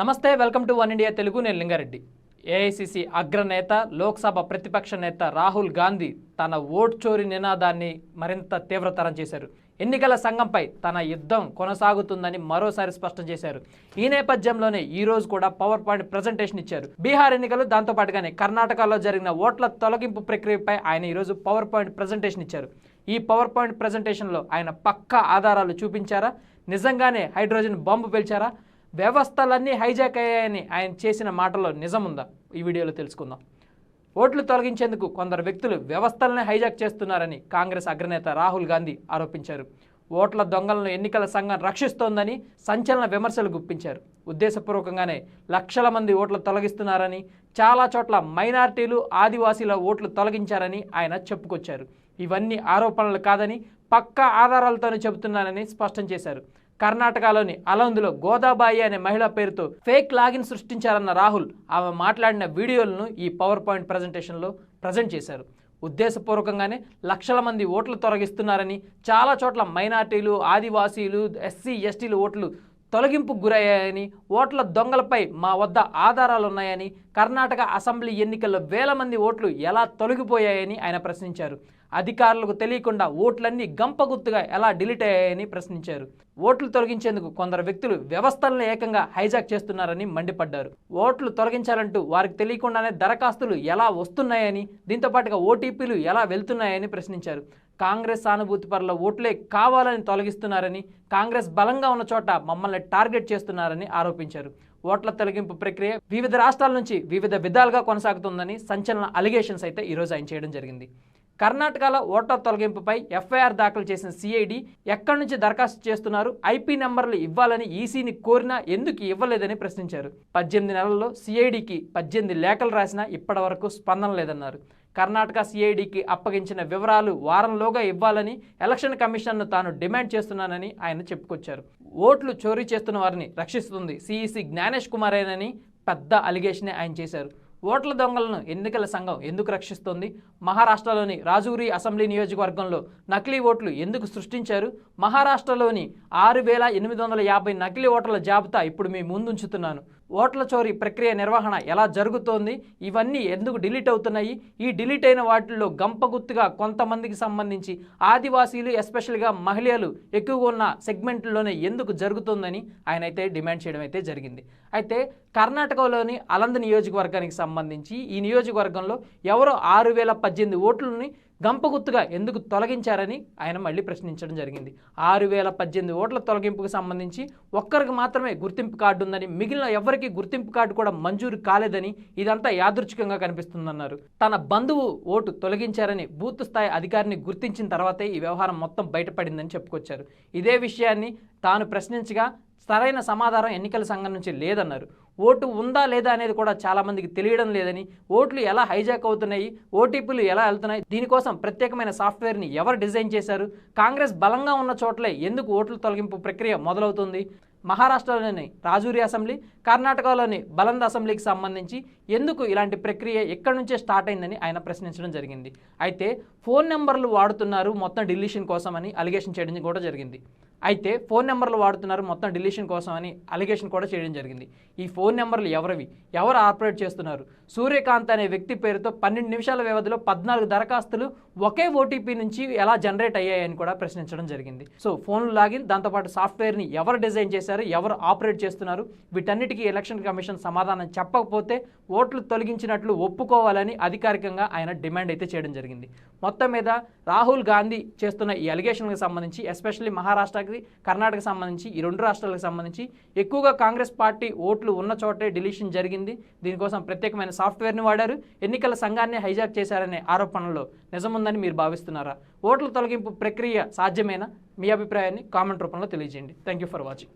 నమస్తే welcome to one India Telugu నేను Lingareddy. A I C C అగ్రనేత లోక్సభ ప్రతిపక్ష నేత రాహుల్ గాంధీ తన ఓట్ చోరీ నినాదాన్ని మరింత తీవ్రతరం చేశారు. ఎన్నికల సంఘంపై తన యుద్ధం కొనసాగుతుందని మరోసారి స్పష్టం చేశారు. ఈ నేపథ్యంలోనే ఈ రోజు కూడా పవర్ పాయింట్ ప్రజెంటేషన్ ఇచ్చారు. బీహార్ ఎన్నికలు దాంతో పాటుగానే కర్ణాటకలో జరిగిన ఓట్ల తొలగింపు ప్రక్రియపై ఆయన ఈరోజు పవర్ పాయింట్ ప్రజెంటేషన్ ఇచ్చారు. ఈ పవర్ పాయింట్ ప్రజెంటేషన్లో ఆయన పక్కా ఆధారాలు చూపించారా? నిజంగానే హైడ్రోజన్ బాంబు పేల్చారా? వ్యవస్థలన్నీ హైజాక్ అయ్యాయని ఆయన చేసిన మాటలో నిజముందా? ఈ వీడియోలో తెలుసుకుందాం. ఓట్లు తొలగించేందుకు కొందరు వ్యక్తులు వ్యవస్థలనే హైజాక్ చేస్తున్నారని కాంగ్రెస్ అగ్రనేత రాహుల్ గాంధీ ఆరోపించారు. ఓట్ల దొంగలను ఎన్నికల సంఘం రక్షిస్తోందని సంచలన విమర్శలు గుప్పించారు. ఉద్దేశపూర్వకంగానే లక్షల మంది ఓట్లు తొలగిస్తున్నారని చాలా చోట్ల మైనార్టీలు ఆదివాసీల ఓట్లు తొలగించారని ఆయన చెప్పుకొచ్చారు. ఇవన్నీ ఆరోపణలు కాదని పక్కా ఆధారాలతోనే చెబుతున్నానని స్పష్టం చేశారు. కర్ణాటకలోని అలందులో గోదాబాయి అనే మహిళ పేరుతో ఫేక్ లాగిన్ సృష్టించారన్న రాహుల్ ఆమె మాట్లాడిన వీడియోలను ఈ పవర్ పాయింట్ ప్రజెంటేషన్లో ప్రజెంట్ చేశారు. ఉద్దేశపూర్వకంగానే లక్షల మంది ఓట్లు తొలగిస్తున్నారని చాలా చోట్ల మైనార్టీలు ఆదివాసీలు ఎస్సీ ఎస్టీలు ఓట్లు తొలగింపుకు గురయ్యాయని ఓట్ల దొంగలపై మా వద్ద ఆధారాలు ఉన్నాయని కర్ణాటక అసెంబ్లీ ఎన్నికల్లో వేల మంది ఓట్లు ఎలా తొలగిపోయాయని ఆయన ప్రశ్నించారు. అధికారులకు తెలియకుండా ఓట్లన్నీ గంపగుత్తుగా ఎలా డిలీట్ అయ్యాయని ప్రశ్నించారు. ఓట్లు తొలగించేందుకు కొందరు వ్యక్తులు వ్యవస్థలను ఏకంగా హైజాక్ చేస్తున్నారని మండిపడ్డారు. ఓట్లు తొలగించాలంటూ వారికి తెలియకుండానే దరఖాస్తులు ఎలా వస్తున్నాయని దీంతో పాటుగా ఓటీపీలు ఎలా వెళ్తున్నాయని ప్రశ్నించారు. కాంగ్రెస్ సానుభూతి పరుల ఓట్లే కావాలని తొలగిస్తున్నారని కాంగ్రెస్ బలంగా ఉన్న చోట మమ్మల్ని టార్గెట్ చేస్తున్నారని ఆరోపించారు. ఓట్ల తొలగింపు ప్రక్రియ వివిధ రాష్ట్రాల నుంచి వివిధ విధాలుగా కొనసాగుతుందని సంచలన అలిగేషన్స్ అయితే ఈరోజు ఆయన చేయడం జరిగింది. కర్ణాటకలో ఓటర్ తొలగింపుపై ఎఫ్ఐఆర్ దాఖలు చేసిన సిఐడి ఎక్కడి నుంచి దరఖాస్తు చేస్తున్నారు? ఐపీ నెంబర్లు ఇవ్వాలని ఈసీని కోరినా ఎందుకు ఇవ్వలేదని ప్రశ్నించారు. పద్దెనిమిది నెలల్లో సిఐడికి పద్దెనిమిది లేఖలు రాసినా ఇప్పటివరకు స్పందన లేదన్నారు. కర్ణాటక సిఐడికి అప్పగించిన వివరాలు వారంలోగా ఇవ్వాలని ఎలక్షన్ కమిషన్ను తాను డిమాండ్ చేస్తున్నానని ఆయన చెప్పుకొచ్చారు. ఓట్లు చోరీ చేస్తున్న వారిని రక్షిస్తుంది సిఈసి జ్ఞానేష్ కుమారేనని పెద్ద అలిగేషనే ఆయన చేశారు. ఓట్ల దొంగలను ఎన్నికల సంఘం ఎందుకు రక్షిస్తోంది? మహారాష్ట్రలోని రాజూరి అసెంబ్లీ నియోజకవర్గంలో నకిలీ ఓట్లు ఎందుకు సృష్టించారు? మహారాష్ట్రలోని ఆరు వేల ఎనిమిది వందల యాభై నకిలీ ఓట్ల జాబితా ఇప్పుడు మీ ముందుంచుతున్నాను. ఓట్ల చోరీ ప్రక్రియ నిర్వహణ ఎలా జరుగుతోంది? ఇవన్నీ ఎందుకు డిలీట్ అవుతున్నాయి? ఈ డిలీట్ అయిన వాటిల్లో గంపగుత్తుగా కొంతమందికి సంబంధించి ఆదివాసీలు ఎస్పెషల్గా మహిళలు ఎక్కువగా ఉన్న సెగ్మెంట్లోనే ఎందుకు జరుగుతుందని ఆయన అయితే డిమాండ్ చేయడం అయితే జరిగింది. అయితే కర్ణాటకలోని అలంద నియోజకవర్గానికి సంబంధించి ఈ నియోజకవర్గంలో ఎవరో ఆరు వేల పద్దెనిమిది ఓట్లని గంపగుత్తుగా ఎందుకు తొలగించారని ఆయన మళ్ళీ ప్రశ్నించడం జరిగింది. ఆరు వేల పద్దెనిమిది ఓట్ల తొలగింపుకు సంబంధించి ఒక్కరికి మాత్రమే గుర్తింపు కార్డు ఉందని మిగిలిన ఎవరికి గుర్తింపు కార్డు కూడా మంజూరు కాలేదని ఇదంతా యాదృచ్ఛికంగా కనిపిస్తుందన్నారు. తన బంధువు ఓటు తొలగించారని బూత్ స్థాయి అధికారిని గుర్తించిన తర్వాతే ఈ వ్యవహారం మొత్తం బయటపడిందని చెప్పుకొచ్చారు. ఇదే విషయాన్ని తాను ప్రశ్నించగా సరైన సమాధానం ఎన్నికల సంఘం నుంచి లేదన్నారు. ఓటు ఉందా లేదా అనేది కూడా చాలామందికి తెలియడం లేదని ఓట్లు ఎలా హైజాక్ అవుతున్నాయి ఓటీపీలు ఎలా వెళ్తున్నాయి దీనికోసం ప్రత్యేకమైన సాఫ్ట్వేర్ని ఎవరు డిజైన్ చేశారు కాంగ్రెస్ బలంగా ఉన్న చోట్లే ఎందుకు ఓట్ల తొలగింపు ప్రక్రియ మొదలవుతుంది మహారాష్ట్రలోని రాజూరి అసెంబ్లీ కర్ణాటకలోని బలంద్ అసెంబ్లీకి సంబంధించి ఎందుకు ఇలాంటి ప్రక్రియ ఎక్కడి నుంచే స్టార్ట్ అయిందని ఆయన ప్రశ్నించడం జరిగింది. అయితే ఫోన్ నెంబర్లు వాడుతున్నారు మొత్తం డిలీషన్ కోసమని అలిగేషన్ చేయడం కూడా జరిగింది. అయితే ఫోన్ నెంబర్లు వాడుతున్నారు మొత్తం డిలీషన్ కోసం అని అలిగేషన్ కూడా చేయడం జరిగింది. ఈ ఫోన్ నెంబర్లు ఎవరివి? ఎవరు ఆపరేట్ చేస్తున్నారు? సూర్యకాంత్ అనే వ్యక్తి పేరుతో పన్నెండు నిమిషాల వ్యవధిలో పద్నాలుగు దరఖాస్తులు ఒకే ఓటీపీ నుంచి ఎలా జనరేట్ అయ్యాయని కూడా ప్రశ్నించడం జరిగింది. సో ఫోన్లు లాగిన్ దాంతోపాటు సాఫ్ట్వేర్ని ఎవరు డిజైన్ చేశారు ఎవరు ఆపరేట్ చేస్తున్నారు వీటన్నిటికీ ఎలక్షన్ కమిషన్ సమాధానం చెప్పకపోతే ఓట్లు తొలగించినట్లు ఒప్పుకోవాలని అధికారికంగా ఆయన డిమాండ్ అయితే చేయడం జరిగింది. మొత్తం మీద రాహుల్ గాంధీ చేస్తున్న ఈ అలిగేషన్కి సంబంధించి ఎస్పెషల్లీ మహారాష్ట్రకి కర్ణాటక సంబంధించి ఈ రెండు రాష్ట్రాలకు సంబంధించి. ఎక్కువగా కాంగ్రెస్ పార్టీ ఓట్లు ఉన్న చోటే డిలీషన్ జరిగింది. దీనికోసం ప్రత్యేకమైన సాఫ్ట్వేర్ని వాడారు. ఎన్నికల సంఘాన్ని హైజాక్ చేశారనే ఆరోపణలో నిజముందని మీరు భావిస్తున్నారా? ఓట్ల తొలగింపు ప్రక్రియ సాధ్యమేనా? మీ అభిప్రాయాన్ని కామెంట్ రూపంలో తెలియజేయండి. Thank you for watching.